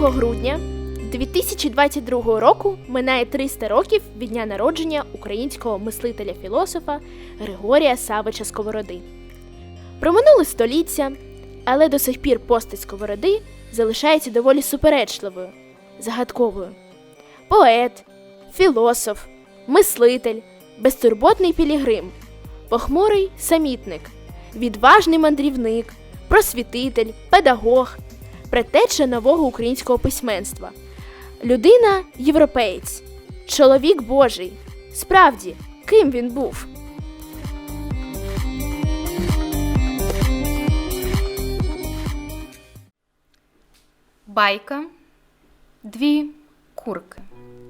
3 грудня 2022 року минає 300 років від дня народження українського мислителя-філософа Григорія Савича Сковороди. Проминули століття, але до сих пір постать Сковороди залишається доволі суперечливою, загадковою. Поет, філософ, мислитель, безтурботний пілігрим, похмурий самітник, відважний мандрівник, просвітитель, педагог, предтеча нового українського письменства, людина європеєць, чоловік Божий. Справді, ким він був? Байка. Дві курки.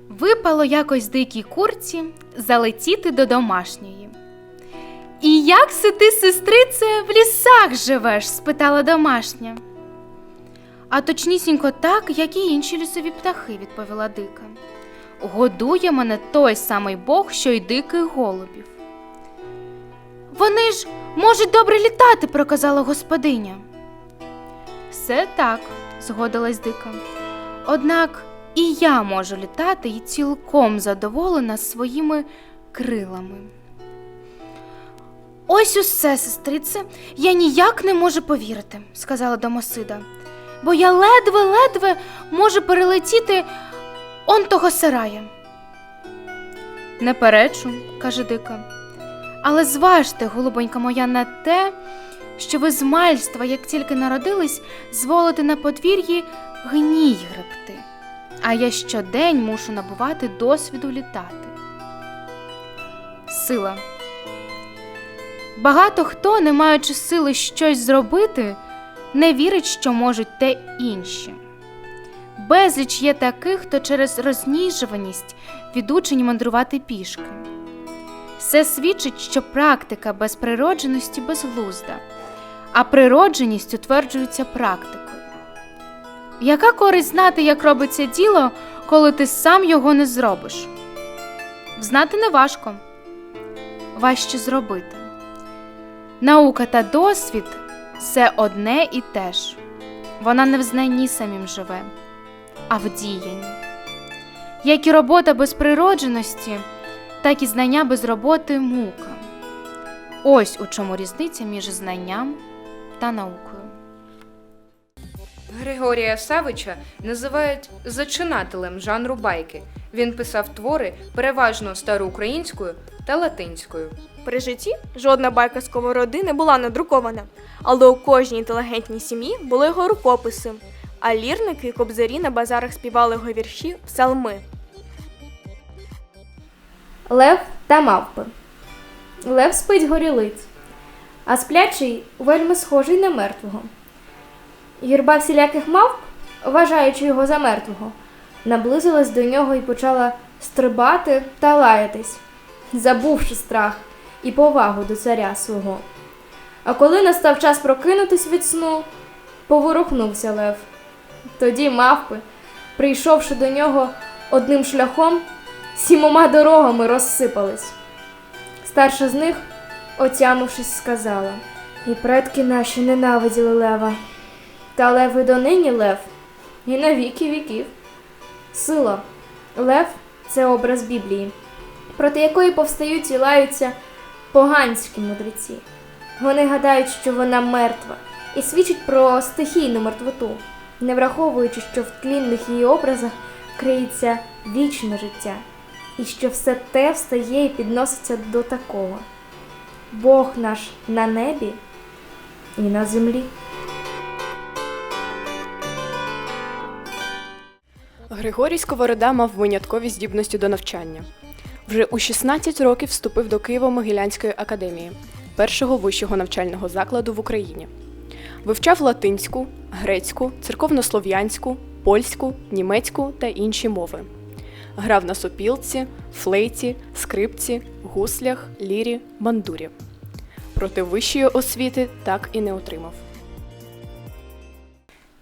Випало якось дикій курці залетіти до домашньої. І як си ти, сестрице, в лісах живеш? спитала домашня. А точнісінько так, як і інші лісові птахи, відповіла дика. Годує мене той самий Бог, що й диких голубів. Вони ж можуть добре літати, проказала господиня. Все так, згодилась дика. Однак і я можу літати і цілком задоволена своїми крилами. Ось усе, сестрице, я ніяк не можу повірити, сказала Домосида, бо я ледве-ледве можу перелетіти он того сарая. Не перечу, каже дика. Але зважте, голубонька моя, на те, що ви з мальства, як тільки народились, зволите на подвір'ї гній гребти, а я щодень мушу набувати досвіду літати. Сила. Багато хто, не маючи сили щось зробити, не вірить, що можуть те інші. Безліч є таких, хто через розніжуваність відучені мандрувати пішки. Все свідчить, що практика без природженості безглузда, а природженість утверджується практикою. Яка користь знати, як робиться діло, коли ти сам його не зробиш? Знати не важко, важче зробити. Наука та досвід це одне і те ж. Вона не в знанні самим живе, а в діянні. Як і робота без природженості, так і знання без роботи мука. Ось у чому різниця між знанням та наукою. Григорія Савича називають зачинателем жанру байки. Він писав твори переважно староукраїнською та латинською. При житті жодна байка сковороди не була надрукована, але у кожній інтелігентній сім'ї були його рукописи, а лірники і кобзарі на базарах співали його вірші псалми. Лев та мавпи. Лев спить горілиць, а сплячий вельми схожий на мертвого. Юрба всіляких мавп, вважаючи його за мертвого, наблизилась до нього і почала стрибати та лаятись, забувши страх і повагу до царя свого. А коли настав час прокинутись від сну, поворухнувся лев. Тоді мавпи, прийшовши до нього одним шляхом, сімома дорогами розсипались. Старша з них, отямившись, сказала І предки наші ненавиділи лева. Та лев і донині лев, і на віки віків. Сила. Лев це образ Біблії, проти якої повстають і лаються поганські мудреці. Вони гадають, що вона мертва, і свідчать про стихійну мертвоту, не враховуючи, що в тлінних її образах криється вічне життя, і що все те встає і підноситься до такого. Бог наш на небі і на землі. Григорій Сковорода мав виняткові здібності до навчання. Вже у 16 років вступив до Києво-Могилянської академії, першого вищого навчального закладу в Україні. Вивчав латинську, грецьку, церковнослов'янську, польську, німецьку та інші мови. Грав на сопілці, флейті, скрипці, гуслях, лірі, бандурі. Проте вищої освіти так і не отримав.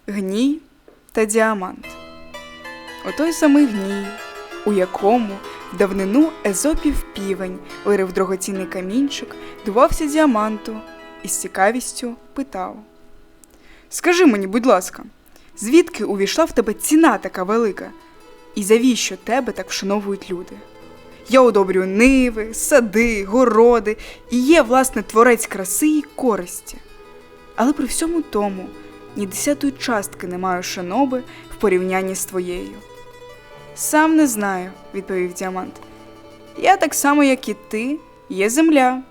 Гній та діамант. Отой самий гній, у якому давнину Езопів півень вирив драгоцінний камінчик, дувався діаманту і з цікавістю питав: Скажи мені, будь ласка, Звідки увійшла в тебе ціна така велика? І завіщо тебе так вшановують люди? Я одобрюю ниви, сади, городи і є, власне, творець краси і користі. Але при всьому тому ні десятої частки не маю шаноби в порівнянні з твоєю. Сам не знаю, відповів діамант. Я так само, як і ти, є земля,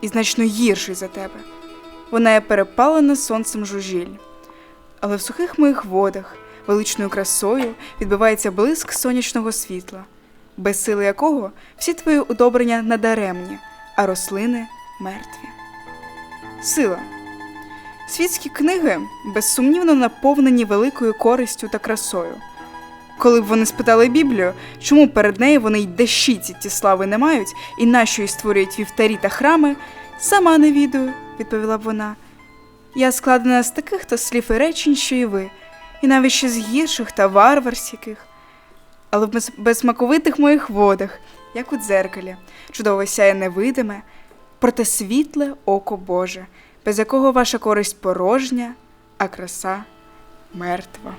і значно гірший за тебе. Вона є перепалена сонцем жужіль. Але в сухих моїх водах величною красою відбивається блиск сонячного світла, без сили якого всі твої удобрення надаремні, а рослини мертві. Сила. Світські книги безсумнівно наповнені великою користю та красою. Коли б вони спитали Біблію, чому перед нею вони й дещиці ті слави не мають, і нащо й створюють вівтарі та храми, сама не відаю, відповіла б вона. Я складена з таких то слів і речень, що і ви, і навіть ще з гірших та варварських, але в безсмаковитих моїх водах, як у дзеркалі, чудово сяє невидиме, проте світле око Боже, без якого ваша користь порожня, а краса мертва.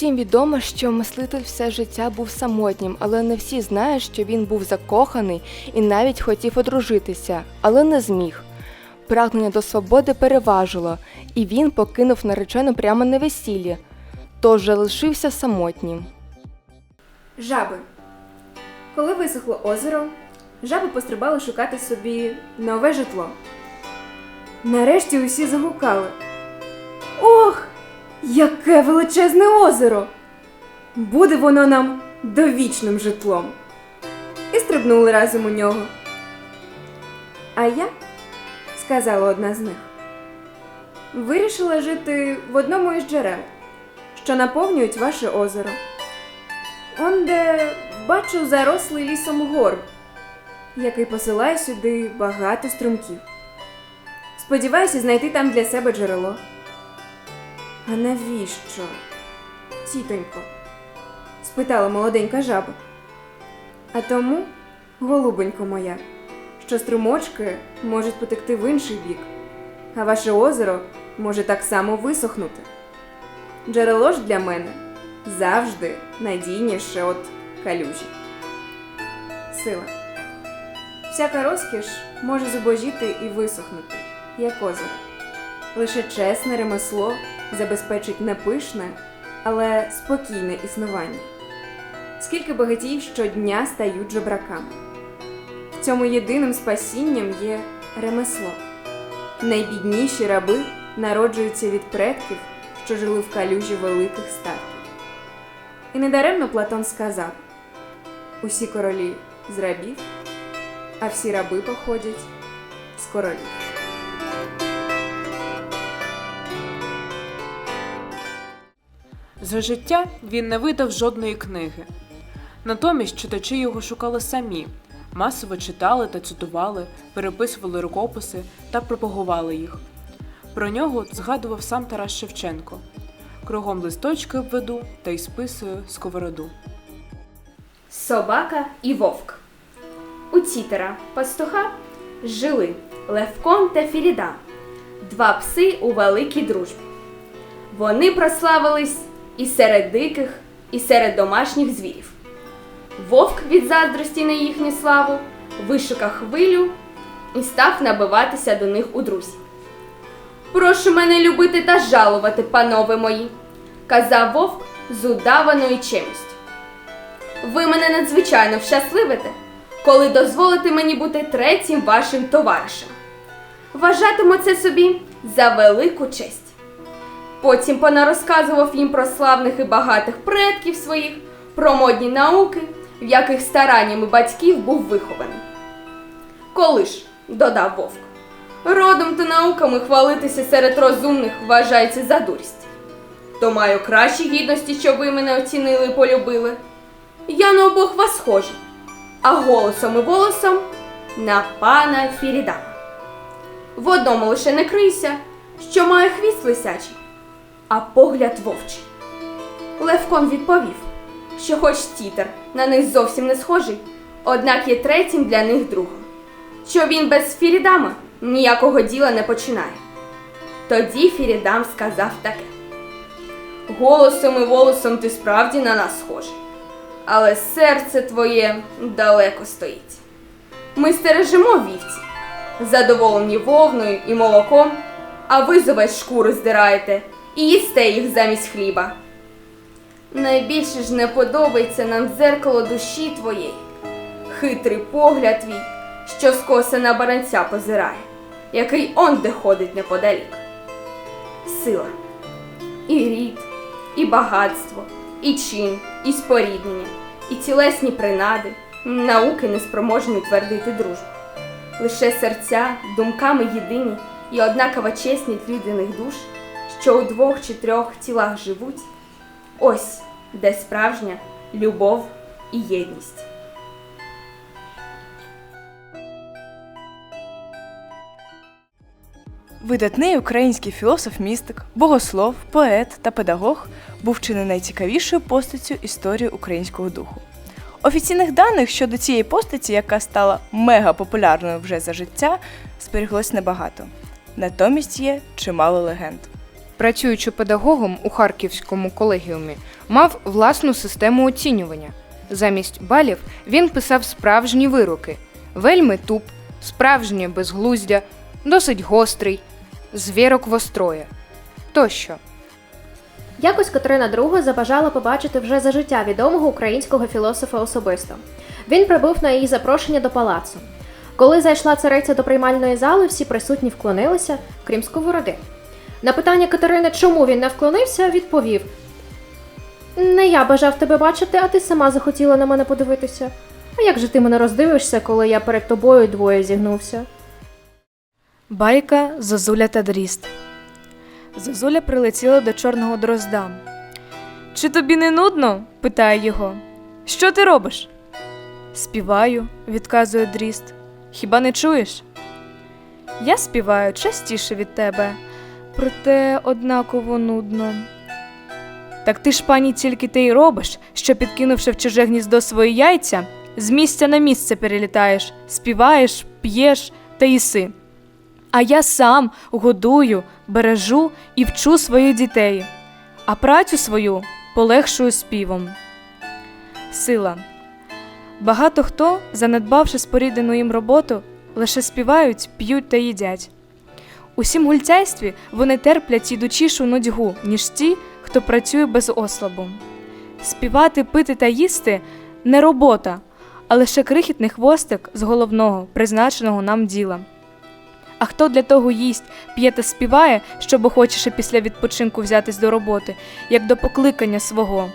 Всім відомо, що мислитель все життя був самотнім, але не всі знають, що він був закоханий і навіть хотів одружитися, але не зміг. Прагнення до свободи переважило, і він покинув наречену прямо на весіллі, тож залишився самотнім. Жаби. Коли висохло озеро, жаби пострибали шукати собі нове житло. Нарешті усі загукали. Яке величезне озеро! Буде воно нам довічним житлом. І стрибнули разом у нього. А я, сказала одна з них, вирішила жити в одному із джерел, що наповнюють ваше озеро. Онде бачу зарослий лісом горб, який посилає сюди багато струмків. Сподіваюся знайти там для себе джерело. А навіщо? Тітонько? спитала молоденька жаба. А тому, голубонько моя, що струмочки можуть потекти в інший бік, а ваше озеро може так само висохнути. Джерело ж для мене завжди надійніше от калюжі. Сила. Всяка розкіш може зубожіти і висохнути, як озеро. Лише чесне ремесло забезпечить не пишне, але спокійне існування. Скільки багатіїв щодня стають жебраками. В цьому єдиним спасінням є ремесло. Найбідніші раби народжуються від предків, що жили в калюжі великих статків. І недаремно Платон сказав: усі королі з рабів, а всі раби походять з королів. За життя він не видав жодної книги. Натомість читачі його шукали самі, масово читали та цитували, переписували рукописи та пропагували їх. Про нього згадував сам Тарас Шевченко. Кругом листочки обведу та й списую сковороду. Собака і вовк. У тітера пастуха жили Левкон та Фіріда, два пси у великій дружбі. Вони прославились і серед диких, і серед домашніх звірів. Вовк від заздрості на їхню славу вишукав хвилю і став набиватися до них у друзі. Прошу мене любити та жалувати, панове мої, казав вовк з удаваною чемністю. Ви мене надзвичайно вщасливите, коли дозволите мені бути третім вашим товаришем. Вважатиму це собі за велику честь. Потім понарозказував їм про славних і багатих предків своїх, про модні науки, в яких стараннями батьків був вихований. Коли ж, додав вовк, родом та науками хвалитися серед розумних вважається за дурість. То маю кращі гідності, щоб ви мене оцінили і полюбили. Я на обох вас схожий, а голосом і волосом на пана Фірідана. В одному лише не крийся, що має хвіст лисячий, а погляд вовчий. Левкон відповів, що хоч тітер на них зовсім не схожий, однак є третім для них другом. Що він без Фірідама ніякого діла не починає. Тоді Фірідам сказав таке. Голосом і волосом ти справді на нас схожий, але серце твоє далеко стоїть. Ми стережемо вівці, задоволені вовною і молоком, а ви з овець шкури здираєте і їсте їх замість хліба. Найбільше ж не подобається нам дзеркало душі твоєї, хитрий погляд твій, що скоса на баранця позирає, який онде ходить неподалік. Сила, і рід, і багатство, і чин, і споріднення, і тілесні принади, науки неспроможні утвердити дружбу. Лише серця, думками єдині і однакова чесність людяних душ, що у двох чи трьох тілах живуть, ось де справжня любов і єдність. Видатний український філософ-містик, богослов, поет та педагог був чи не найцікавішою постаттю історії українського духу. Офіційних даних щодо цієї постаті, яка стала мега популярною вже за життя, зберіглось небагато. Натомість є чимало легенд. Працюючи педагогом у Харківському колегіумі, мав власну систему оцінювання. Замість балів він писав справжні вироки, вельми туп, справжнє безглуздя, досить гострий, звірок востроє тощо. Якось Катерина II забажала побачити вже за життя відомого українського філософа особисто. Він прибув на її запрошення до палацу. Коли зайшла цариця до приймальної зали, всі присутні вклонилися, крім сковороди. На питання Катерини, чому він не вклонився, відповів: Не я бажав тебе бачити, а ти сама захотіла на мене подивитися. А як же ти мене роздивишся, коли я перед тобою двоє зігнувся? Байка Зозуля та Дріст. Зозуля прилетіла до чорного дрозда. Чи тобі не нудно? питає його. Що ти робиш? Співаю, відказує Дріст. Хіба не чуєш? Я співаю частіше від тебе, проте однаково нудно. Так ти ж, пані, тільки те й робиш, що підкинувши в чуже гніздо свої яйця, з місця на місце перелітаєш, співаєш, п'єш та їси. А я сам годую, бережу і вчу своїх дітей, а працю свою полегшую співом. Сила. Багато хто, занедбавши споріднену їм роботу, лише співають, п'ють та їдять. Усім гультяйстві вони терплять ідучішу нудьгу, ніж ті, хто працює без ослабу. Співати, пити та їсти не робота, а лише крихітний хвостик з головного, призначеного нам діла. А хто для того їсть, п'є та співає, щоб охочіше після відпочинку взятись до роботи, як до покликання свого,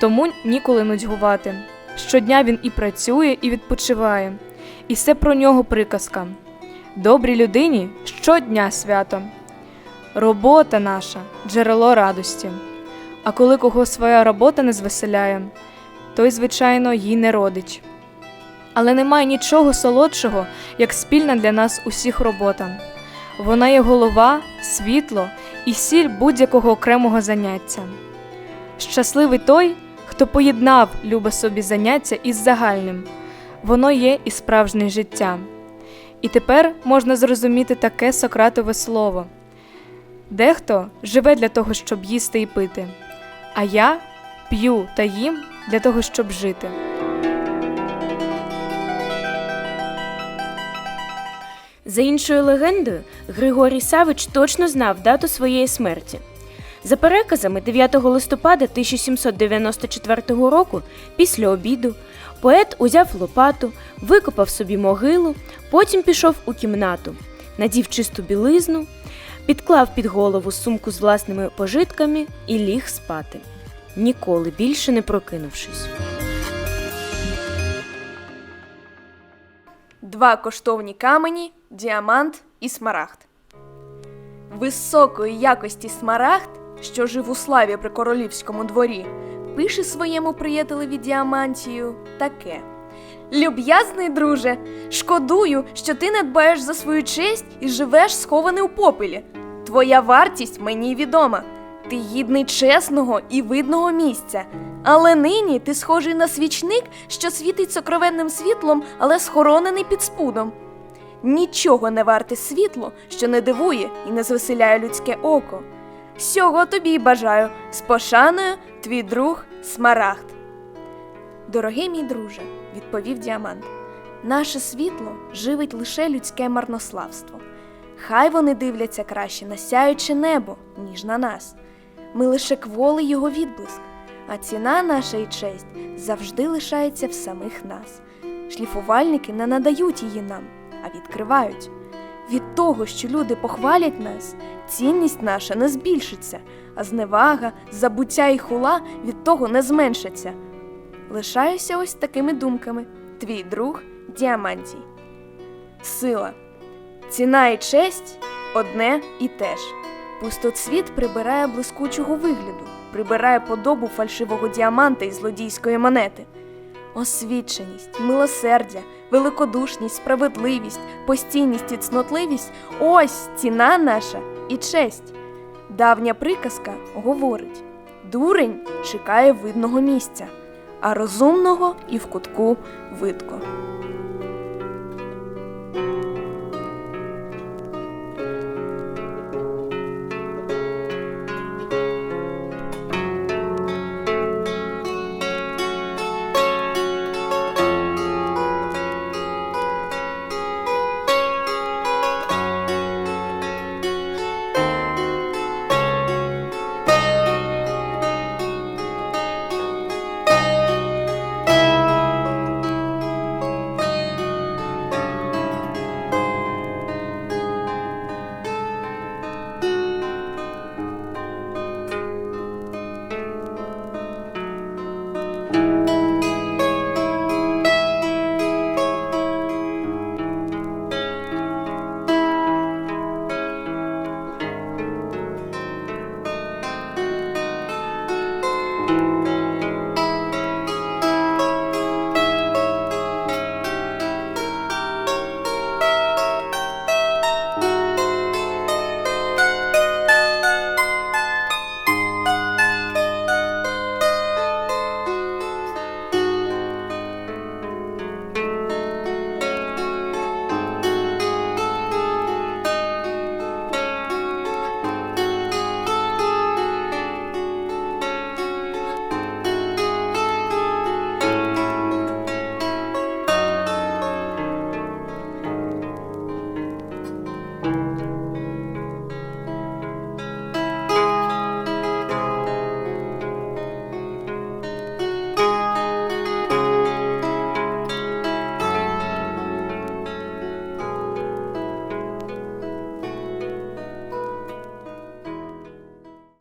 тому ніколи нудьгувати. Щодня він і працює, і відпочиває, і все про нього приказка. Добрій людині щодня свято. Робота наша джерело радості. А коли кого своя робота не звеселяє, той, звичайно, їй не родич. Але немає нічого солодшого, як спільна для нас усіх робота. Вона є голова, світло і сіль будь-якого окремого заняття. Щасливий той, хто поєднав любе собі заняття із загальним, воно є і справжнє життя. І тепер можна зрозуміти таке Сократове слово. Дехто живе для того, щоб їсти і пити, а я п'ю та їм для того, щоб жити. За іншою легендою, Григорій Савич точно знав дату своєї смерті. За переказами, 9 листопада 1794 року, після обіду, поет узяв лопату, викопав собі могилу, потім пішов у кімнату, надів чисту білизну, підклав під голову сумку з власними пожитками і ліг спати, ніколи більше не прокинувшись. Два коштовні камені, діамант і смарагд. Високої якості смарагд, що жив у славі при королівському дворі, пише своєму приятелеві діамантію таке. Люб'язний друже, шкодую, що ти не дбаєш за свою честь і живеш схований у попелі. Твоя вартість мені відома. Ти гідний чесного і видного місця. Але нині ти схожий на свічник, що світить сокровенним світлом, але схоронений під спудом. Нічого не варте світло, що не дивує і не звеселяє людське око. Всього тобі бажаю з пошаною твій друг Смарагд. Дорогий мій друже, відповів діамант, наше світло живить лише людське марнославство. Хай вони дивляться краще на сяюче небо, ніж на нас. Ми лише кволий його відблиск, а ціна наша і честь завжди лишається в самих нас. Шліфувальники не надають її нам, а відкривають. Від того, що люди похвалять нас, цінність наша не збільшиться, а зневага, забуття і хула від того не зменшаться. Лишаюся ось такими думками. Твій друг Діамантій. Сила. Ціна і честь одне і те ж. Пустоцвіт прибирає блискучого вигляду, прибирає подобу фальшивого діаманта і злодійської монети. Освіченість, милосердя, великодушність, справедливість, постійність і цнотливість ось ціна наша і честь. Давня приказка говорить: дурень чекає видного місця, а розумного і в кутку видко.